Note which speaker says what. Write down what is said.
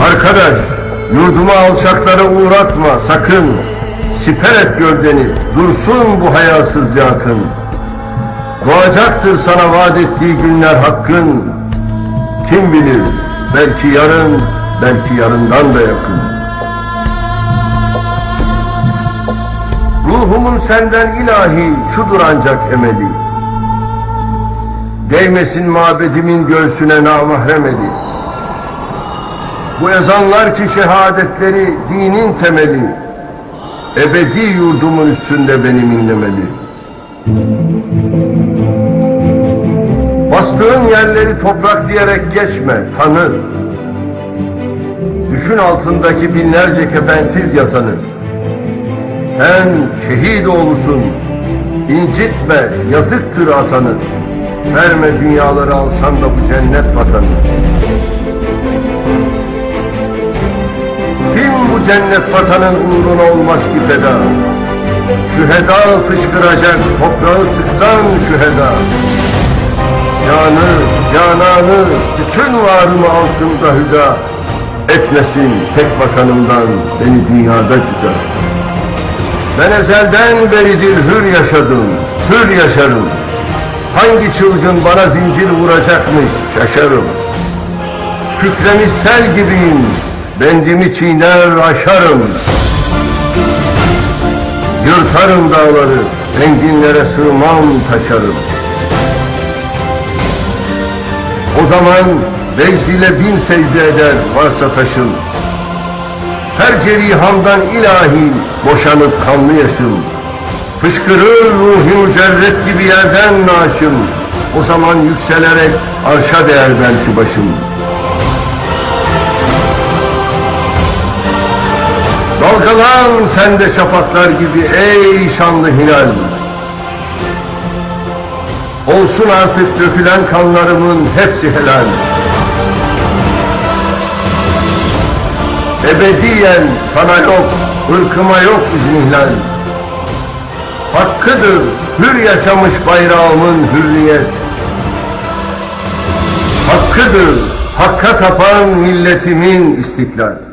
Speaker 1: Arkadaş uğratma sakın. Siper et gövdeni, dursun bu hayasızca akın. Doğacaktır sana vaat ettiği günler hakkın. Kim bilir, belki yarın, belki yarından da yakın. Ruhumun senden ilahi şudur ancak emeli. Değmesin mabedimin göğsüne namahrem eli. Bu ezanlar ki şehadetleri dinin temeli. Ebedi yurdumun üstünde benim inlemeli. Bastığın yerleri toprak diyerek geçme, tanı. Düşün altındaki binlerce kefensiz yatanı. Sen şehit oğlusun, incitme, yazıktır atanı. Verme dünyaları alsan da bu cennet vatanı. Cennet vatanın uğruna olmaz ki feda? Şüheda fışkıracak, toprağı sıksan şüheda. Canı, cananı, bütün varımı alsın da hüda. Etmesin tek vatanımdan beni dünyada cüda. Ben ezelden beridir hür yaşadım, hür yaşarım. Hangi çılgın bana zincir vuracakmış şaşarım. Kükremiş sel gibiyim, bendimi çiğner aşarım. Yırtarım dağları, enginlere sığmam taşarım. O zaman vecd bin secde eder varsa taşın. Her cerihamdan ilahi boşanıp kanlı yaşım. Fışkırır ruhi mücerret gibi yerden naşım. O zaman yükselerek arşa değer belki başım. Dalgalan sen de şafaklar gibi ey şanlı hilal. Olsun artık dökülen kanlarımın hepsi helal. Ebediyen sana yok, ırkıma yok iznihlal. Hakkıdır hür yaşamış bayrağımın hürriyet. Hakkıdır hakka tapan milletimin istiklal.